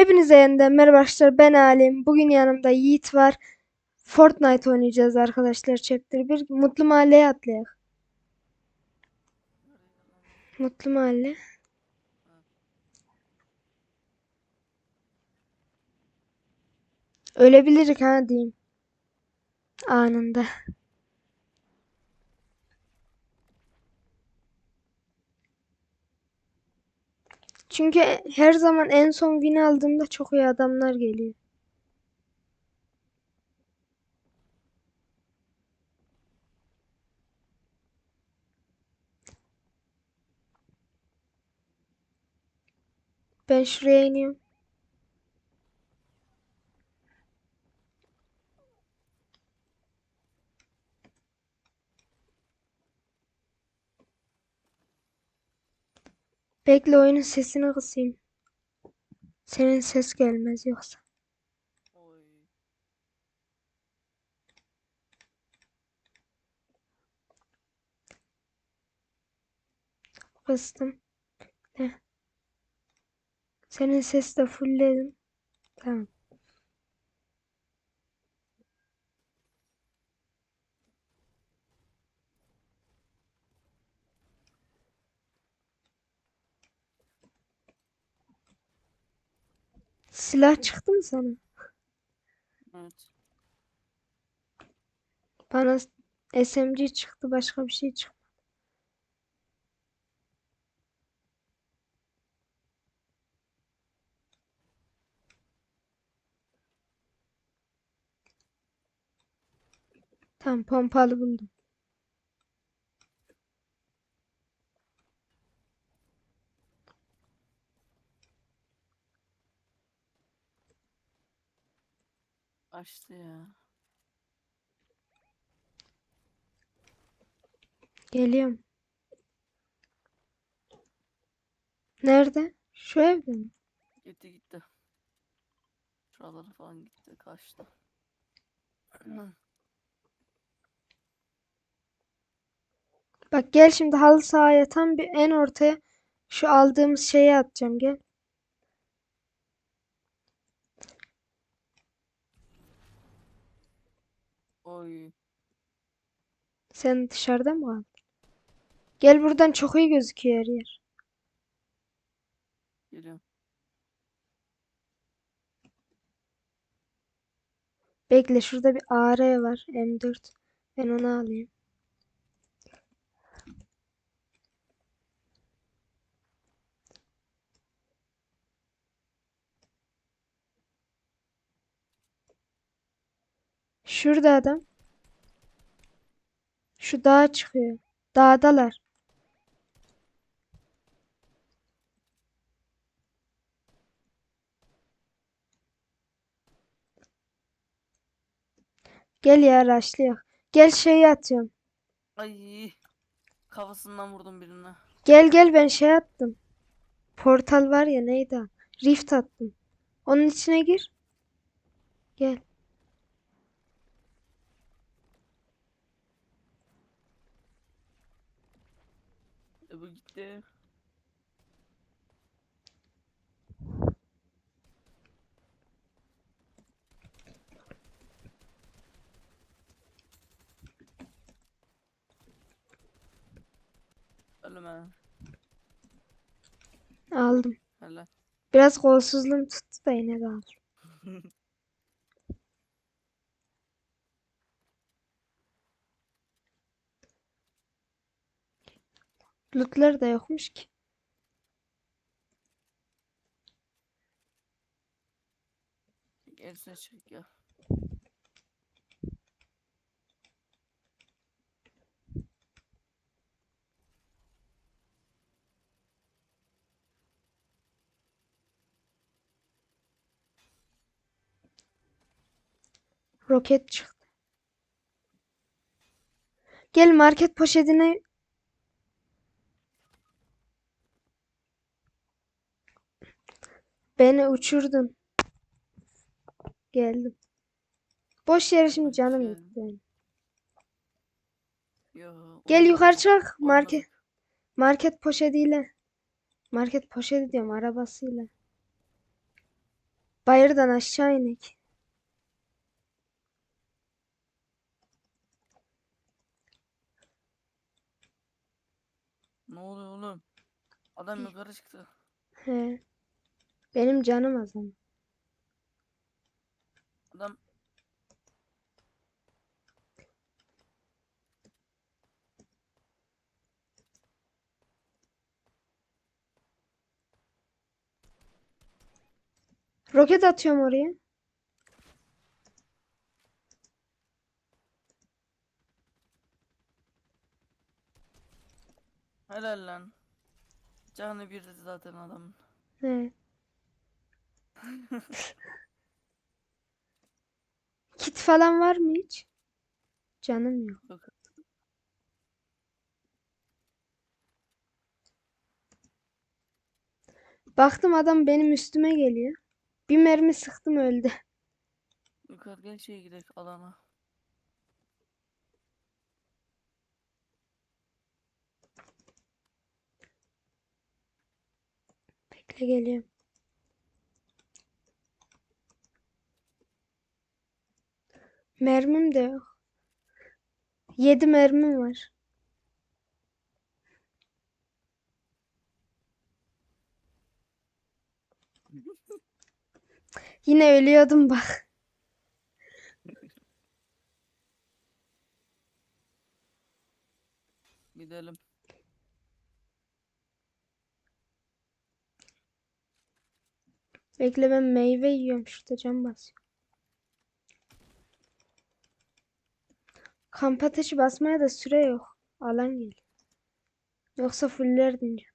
Hepinize yeniden merhaba arkadaşlar ben Alim. Bugün yanımda Yiğit var. Fortnite oynayacağız arkadaşlar chapter 1. Mutlu Mahalle'ye atlayak. Mutlu Mahalle. Ölebilirik ha diyeyim. Anında. Çünkü her zaman en son win aldığımda çok iyi adamlar geliyor. Ben şuraya iniyorum. Bekle oyunun sesini kısayım. Senin ses gelmez yoksa. Oy. Kıstım. Heh. Senin sesi de fullledim. Tamam. Silah çıktı mı sana? Evet. Bana SMG çıktı, başka bir şey çıktı. Tamam, pompalı buldum. Açtı ya. Geliyorum. Nerede? Şu evde mi? Gitti gitti. Şuralara falan gitti. Kaçtı. Bak gel şimdi halı sahaya tam bir en ortaya şu aldığımız şeyi atacağım gel. Oy. Sen dışarıda mı kaldın? Gel buradan çok iyi gözüküyor her yer. Geliyorum. Bekle şurada bir AR var M4. Ben onu alayım. Şurada adam. Şu dağa çıkıyor. Dağdalar. Gel ya raşlayak. Gel şeyi atıyorum. Ay. Kafasından vurdum birine. Gel gel ben şey attım. Portal var ya neydi? Rift attım. Onun içine gir. Gel. E bu gitti. Ölme. Aldım. Hele. Biraz kolsuzluğum tuttu da yine de aldım. Lootları da yokmuş ki. Gerisine çık ya. Roket çıktı. Gel market poşetine Beni uçurdun. Geldim. Boş yere şimdi canım gitti. Gel yukarı çık. Market market poşetiyle. Market poşeti diyorum arabasıyla. Bayırdan aşağı inek. Ne oluyor oğlum? Adam yukarı çıktı. He. Benim canım az ama. Adam Roket atıyorum oraya. helal lan. Canı bir zaten adamın. He. Kit falan var mı hiç? Canım yok. Baktım adam benim üstüme geliyor. Bir mermi sıktım öldü. Yukarı gel şeye gidelim alana. Bekle geliyorum. Mermim de yok. 7 mermim var. Yine ölüyordum bak. Gidelim. Bekle ben meyve yiyorum. Şurada cam basıyor. Kamp ateşi basmaya da süre yok. Alan geliyor. Yoksa fullerdim canım.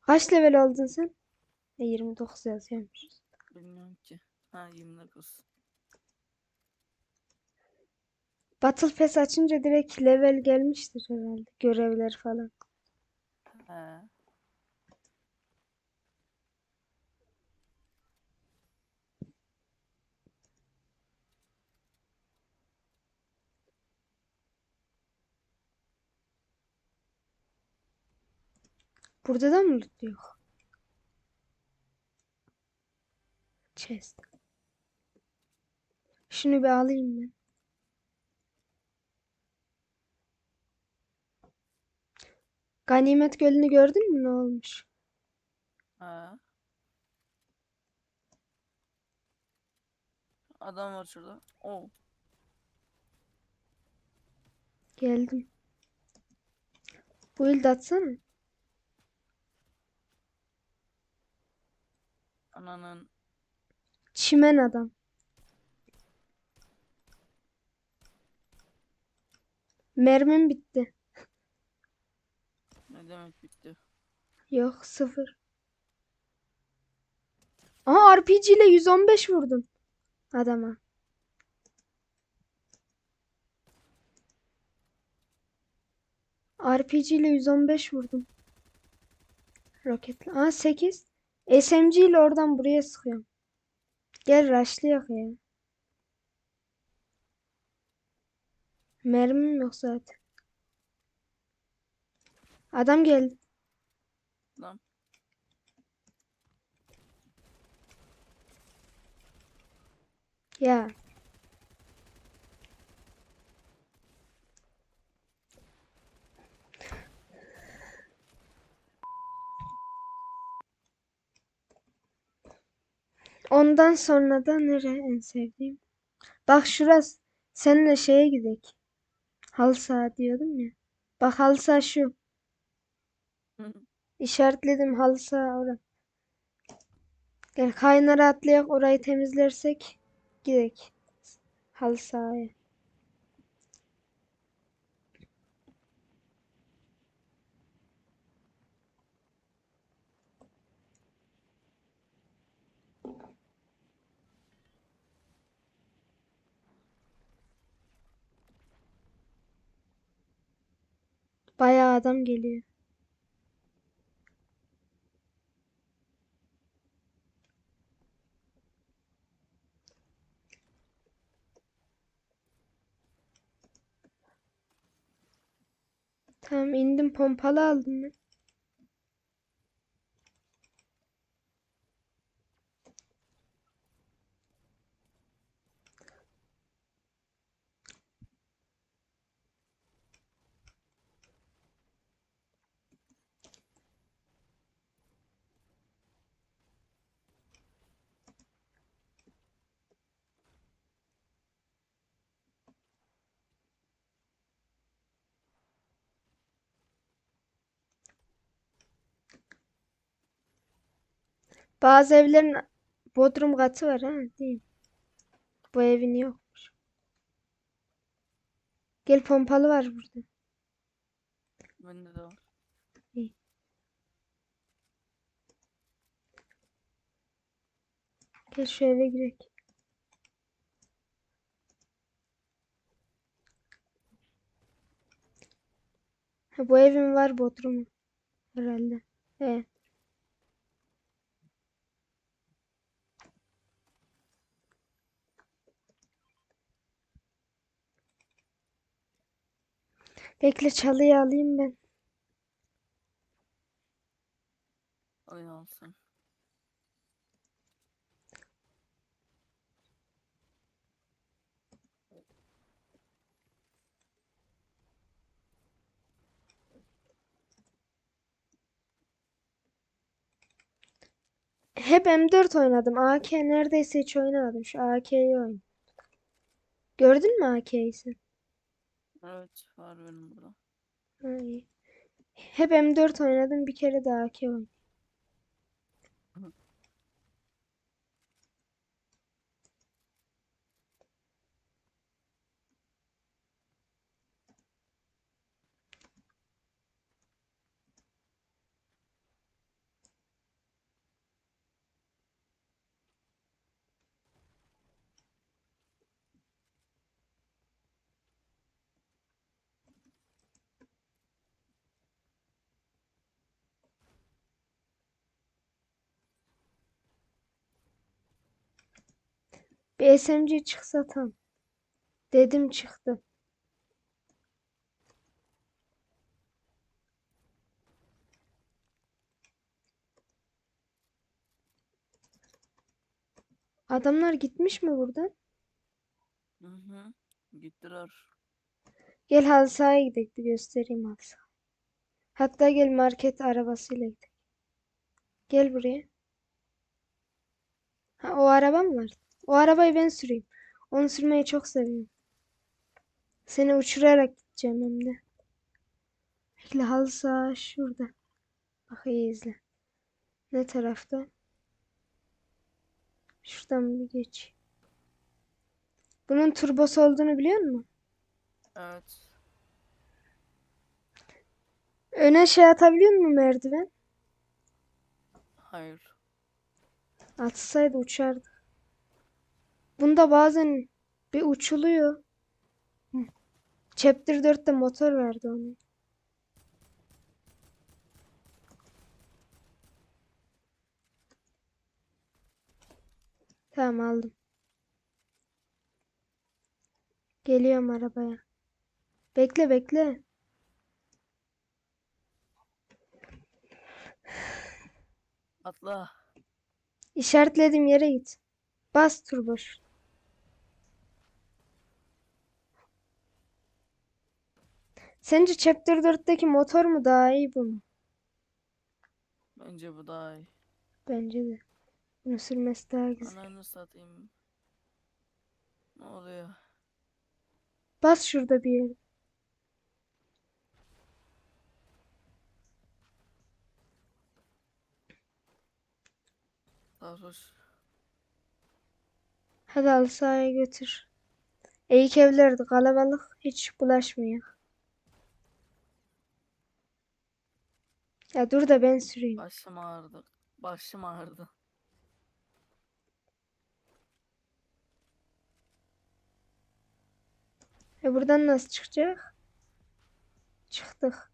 Kaç level oldun sen? E, 29 yazıyormuş. Bilmiyorum ki. Ha 29. Battle Pass açınca direkt level gelmiştir herhalde. Görevler falan. He. Burada da mı loot yok? Chest. Şunu bir alayım ben. Ganimet Gölü'nü gördün mü ne olmuş? Ha. Adam var şurada. Oo. Geldim. Build atsana. Ananın. Çimen adam. Mermim bitti. Ne demek bitti. Yok sıfır. Aha RPG ile 115 vurdum adama. RPG ile 115 vurdum. Roketle. Aa 8. SMG ile oradan buraya sıkıyorum. Gel rushlayak ya. Mermim yok zaten. Adam geldi. Lan. Ya. Ondan sonra da nere en sevdiğim? Bak şurası. Seninle şeye gidek. Halı saha diyordum ya. Bak halı saha şu. İşaretledim halı saha orası. Gel kaynara atlayak orayı temizlersek gidek. Halı sahaya. Bayağı adam geliyor. Tamam indim pompalı aldım ben. Bazı evlerin bodrum katı var ha değil? Bu evin yokmuş. Gel pompalı var burada. Bende de var. Gel şu eve girek. Ha, bu evin var bodrumu. Herhalde. Evet. Bekle çalıyı alayım ben. Oyun olsun. Hep M4 oynadım. AK neredeyse hiç oynamadım. Şu AK'yi oynadım. Gördün mü AK'yi sen? Evet var benim burada. İyi. Hep M4 oynadım. Bir kere de AK. Bir SMG çıksa tam. Dedim çıktı. Adamlar gitmiş mi buradan? Hı hı. Gittiler. Gel halı sahaya gidelim bir göstereyim halı. Hatta gel market arabasıyla gidelim. Gel buraya. Ha o araba mı var? O arabayı ben süreyim. Onu sürmeyi çok seviyorum. Seni uçurarak gideceğim hem de. Bekle halı saha şurada. Bak iyi izle. Ne tarafta? Şuradan bir geç. Bunun turbosu olduğunu biliyor musun? Evet. Öne şey atabiliyor musun merdiven? Hayır. Atsaydı uçardı. Bunda bazen bir uçuluyor. Chapter 4'te motor verdi onu. Tamam aldım. Geliyorum arabaya. Bekle bekle. Atla. İşaretlediğim yere git. Bas turbo. Sence Chapter 4'teki motor mu daha iyi bu mu? Bence bu daha iyi. Bence de. Bunu sürmesi daha güzel. Ananı satayım. Ne oluyor? Bas şurada bir yere. Sarhoş. Hadi halı sahaya götür. Eğik evlerde kalabalık hiç bulaşmıyor. Ya dur da ben süreyim. Başım ağrıdı. Başım ağrıdı. E buradan nasıl çıkacak? Çıktık.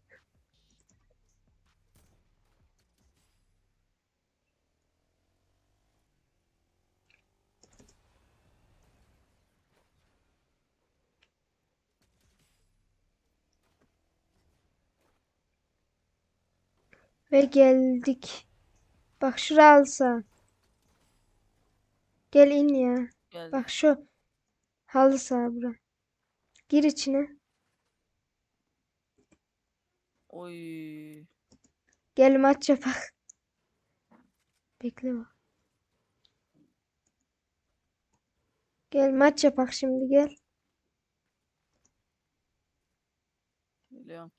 Ve geldik. Bak şuraya alsa. Gel in ya. Geldi. Bak şu halı saha bura. Gir içine. Oy. Gel maç yapak. Bekle bak. Gel maç yapak şimdi gel. Geliyorum.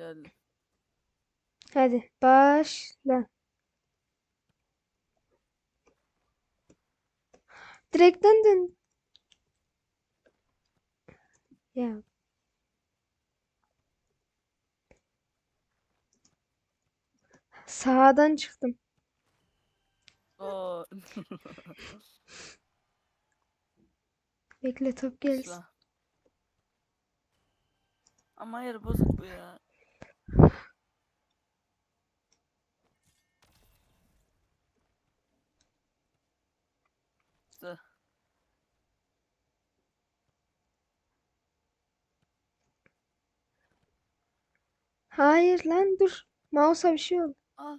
Geldim. Hadi başla. Direkten dön. Ya. Sağdan çıktım. Oo. Bekle top gelsin. Ama hayır bozuk bu ya. Hayır lan dur. Mouse'a bir şey oldu. Ah.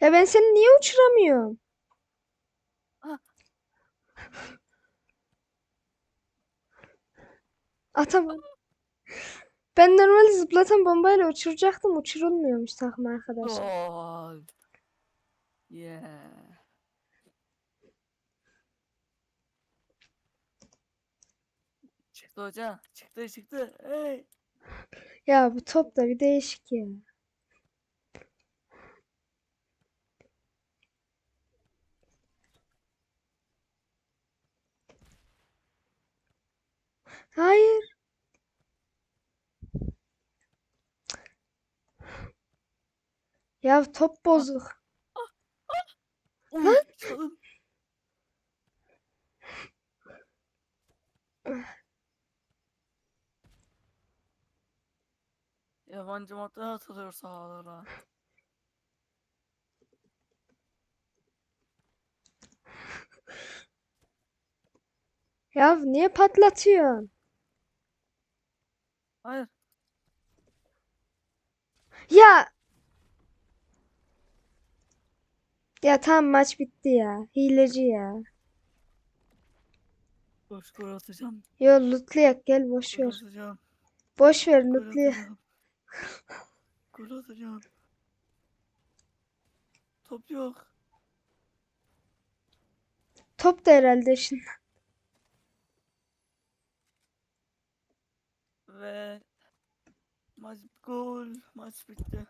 Ya ben seni niye uçuramıyorum? Ah. Atamam. Ben normalde zıplatan bombayla uçuracaktım. Uçurulmuyormuş takım arkadaşlar. Gol. Yeah. Çıktı hocam. Çıktı çıktı. Hey. Ya bu top da bir değişik ya. Hayır. Ya top bozuk. Yabancı madde atılıyor sahalara. Ya niye patlatıyorsun? Hayır. Ya. Ya tamam maç bitti ya. Hileci ya. Boş gol atacağım. Yo lootlayak gel boş Gol ver. atacağım. Boş ver lootlayak. Gol atacağım. Top yok. Top da herhalde şimdi. Ve maç gol. Maç bitti.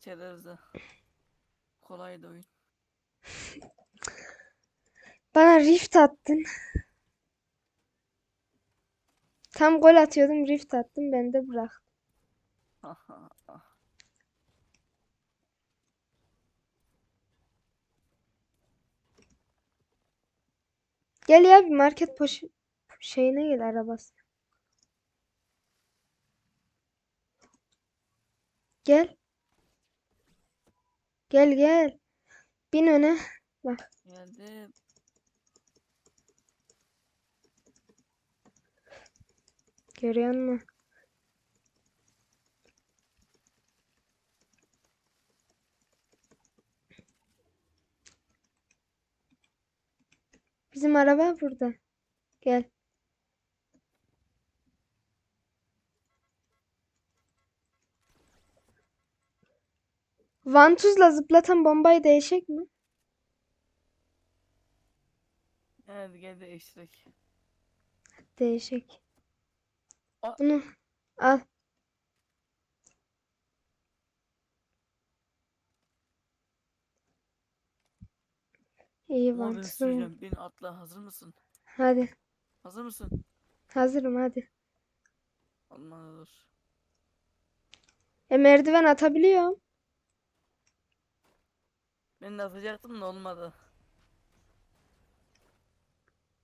Çerezde. Kolaydı oyun. Bana rift attın. Tam gol atıyordum rift attım ben de bıraktım. Gel ya bir market poş şeyine gel arabası. Gel. Gel gel. Bin öne. Bak. Geldim. Görüyor musun? Bizim araba burada. Gel. Vantuzla zıplatan bombayı değişik mi? Evet gel değiştirek. Değişik. Aa. Bunu al. İyi Mor vantuzum. Bin atla. Hazır mısın? Hadi. Hazır mısın? Hazırım hadi. Olmadı dur. E merdiven atabiliyorum. Ben de atacaktım da olmadı.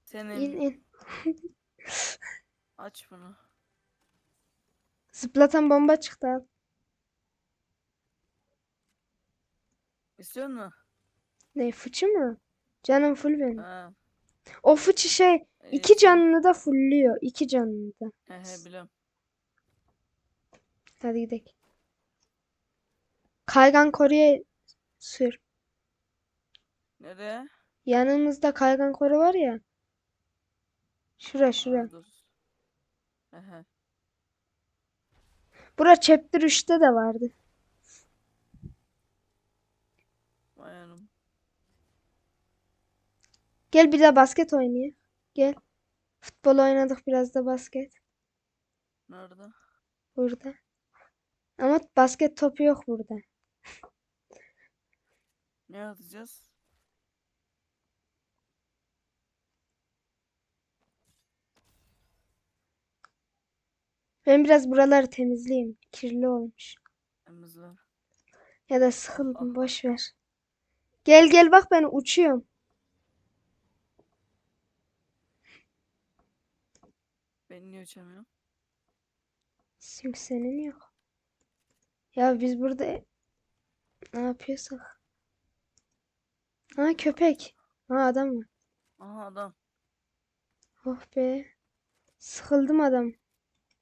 Senin İn in. aç bunu. Zıplatan bomba çıktı al. İstiyor musun? Ne fıçı mı? Canım full benim. Ha. O fıçı şey iyi, iki canını da fullüyor. İki canını da. He he biliyorum. Hadi gidelim. Kaygan koruya sür. Nereye? Yanımızda kaygan koru var ya. Şura şura. He. Bura chapter 3'te de vardı. Vay anam. Gel bir de basket oynayalım. Gel. Futbol oynadık biraz da basket. Nerede? Burada. Ama basket topu yok burada. Ne atacağız? Ben biraz buraları temizleyeyim. Kirli olmuş. Temiz ver. Ya da sıkıldım. Boş ver. Gel gel bak ben uçuyorum. Ben niye uçamıyorum? Çünkü senin yok. Ya biz burada ne yapıyorsak. Ha köpek. Ha adam var. Aha adam. Oh be. Sıkıldım adam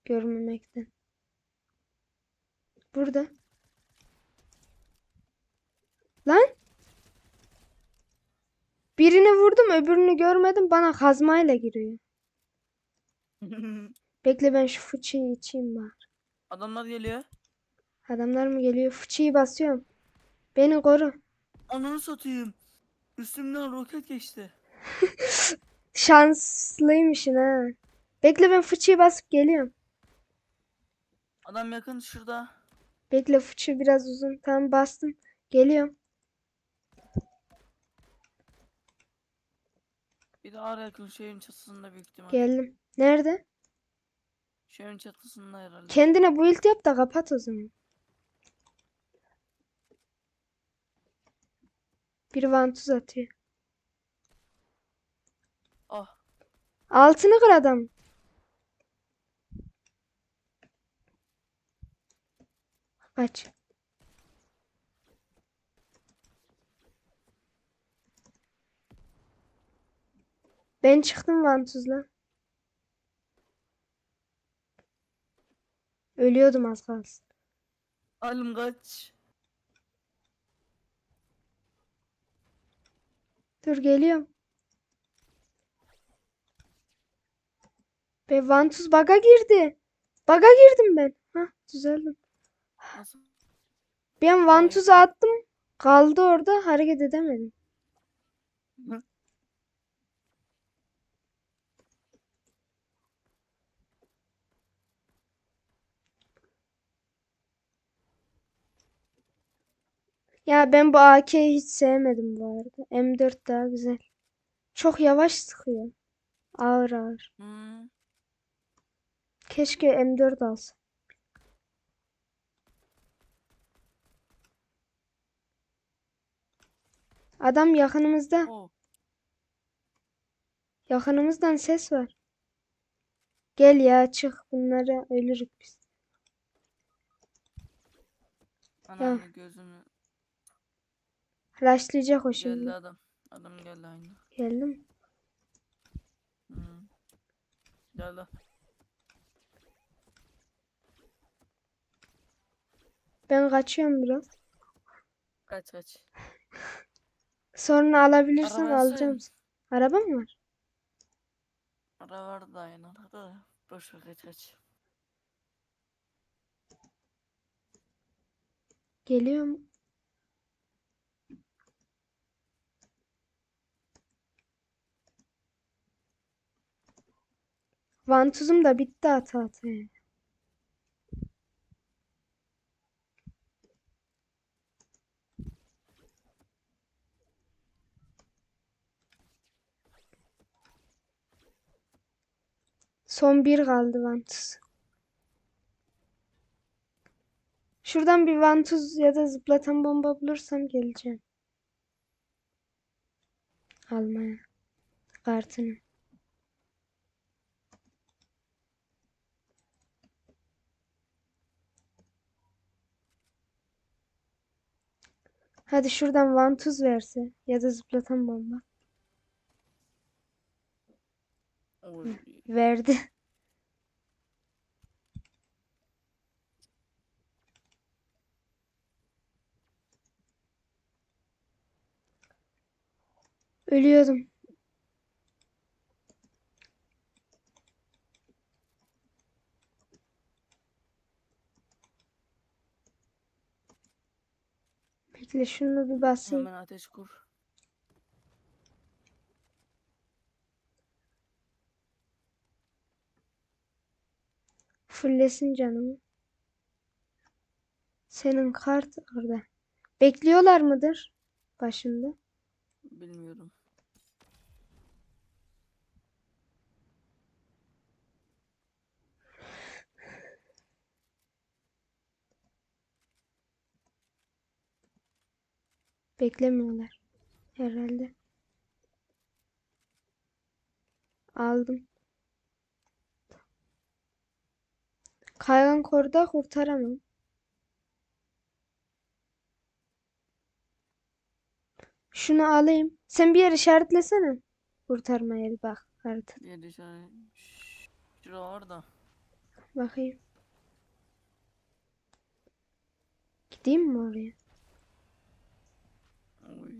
görmemekten. Burada. Lan. Birini vurdum öbürünü görmedim bana kazmayla giriyor. Bekle ben şu fıçıyı içeyim bari. Adamlar geliyor. Adamlar mı geliyor? Fıçıyı basıyorum. Beni koru. Ananı satayım. Üstümden roket geçti. Şanslıymışsın ha. Bekle ben fıçıyı basıp geliyorum. Adam yakın şurada. Bekle fıçı biraz uzun. Tamam bastım. Geliyorum. Bir de ara yakın şu evin çatısında büyük ihtimal. Geldim. Nerede? Şu evin çatısında herhalde. Kendine build yap da kapat o zaman. Bir vantuz atıyor. Ah. Altını kır adam. Kaç. Ben çıktım vantuzla. Ölüyordum az kalsın. Halim kaç. Dur geliyorum. Be vantuz baga girdi. Baga girdim ben. Hah düzeldim. Ben vantuzu attım. Kaldı orada hareket edemedim. Hı? Ya ben bu AK'yi hiç sevmedim bu arada. M4 daha güzel. Çok yavaş sıkıyor. Ağır ağır. Hmm. Keşke M4 alsa. Adam yakınımızda. Oh. Yakınımızdan ses var. Gel ya çık bunlara ölürük biz. Anamı gözümü. Rushlayacak o Geldi şimdi. adam. Adam geldi aynı. Geldim. Hmm. Geldi. Ben kaçıyorum biraz. Kaç kaç. Sonra alabilirsem Arabaya alacağım. Araba mı var? Ara vardı da aynı arada da. Boş ver kaç kaç. Geliyorum. Vantuzum da bitti ata ata. yani. Son bir kaldı vantuz. Şuradan bir vantuz ya da zıplatan bomba bulursam geleceğim. Almaya. Kartını. Hadi şuradan vantuz verse ya da zıplatan bomba. Verdi. Ölüyordum. Bekle şunu bir basayım. Hemen ateş kur. Fullesin canımı. Senin kart orada. Bekliyorlar mıdır? Başında. Bilmiyorum. Beklemiyorlar. Herhalde. Aldım. Kaygan korda kurtaramam. Şunu alayım. Sen bir yer işaretlesene. Kurtarma yeri bak harita. Yer işaret. Şura var da. Bakayım. Gideyim mi oraya? Oy.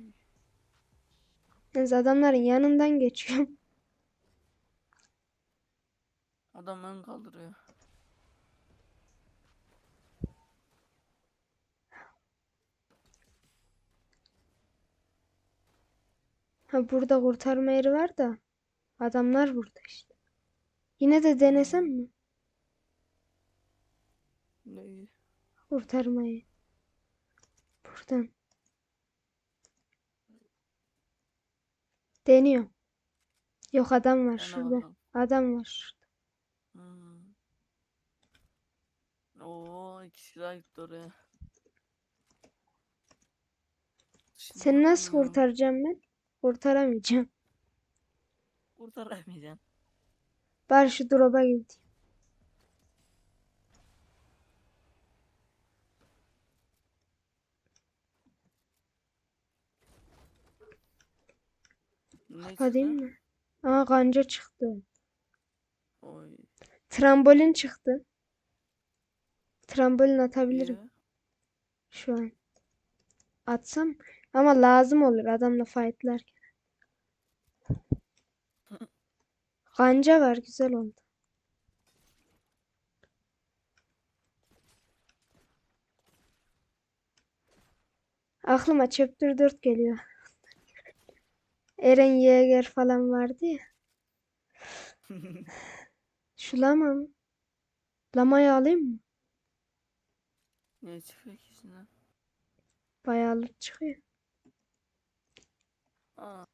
Yalnız adamların yanından geçiyorum. Adam ön kaldırıyor. Ha burada kurtarma yeri var da adamlar burada işte. Yine de denesem mi Neyi? kurtarmayı? Buradan. Deniyorum. Yok adam var Dene şurada. bakalım. Adam var şurada. Hmm. Oo ikisi daha gitti oraya. Şimdi Seni nasıl kurtaracağım ben? Kurtaramayacağım. Kurtaramayacaksın. Bari şu drop'a gideyim. Ne Kapatayım mı? Aa kanca çıktı. Oy. Trambolin çıktı. Trambolin atabilirim iyi. şu an. Atsam ama lazım olur adamla fightlarken. Kanca var güzel oldu. Aklıma Chapter 4 geliyor. Eren Yeager falan vardı ya. Şu lama mı? Lamayı alayım mı? Ne çıkıyor ki? Bayağı loot çıkıyor. Aa.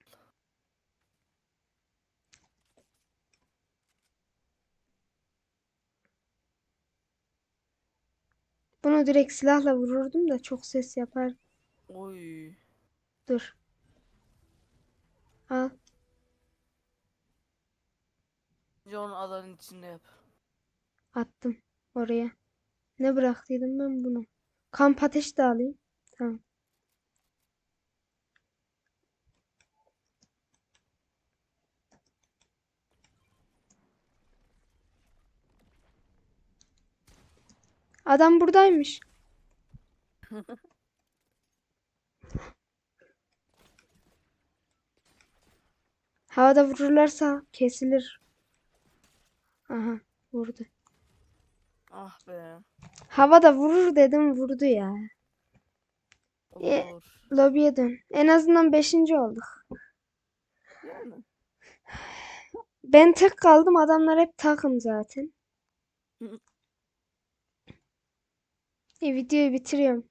Bunu direkt silahla vururdum da çok ses yapar. Oy. Dur. Al. Önce onu alanın içinde yap. Attım oraya. Ne bıraktıydım ben bunu? Kamp ateşi de alayım. Tamam. Adam buradaymış. Havada vururlarsa kesilir. Aha vurdu. Ah be. Havada vurur dedim vurdu ya. E- Olur. Lobiye dön. En azından beşinci olduk. Yani. Ben tek kaldım. Adamlar hep takım zaten. Hı. E, videoyu bitiriyorum.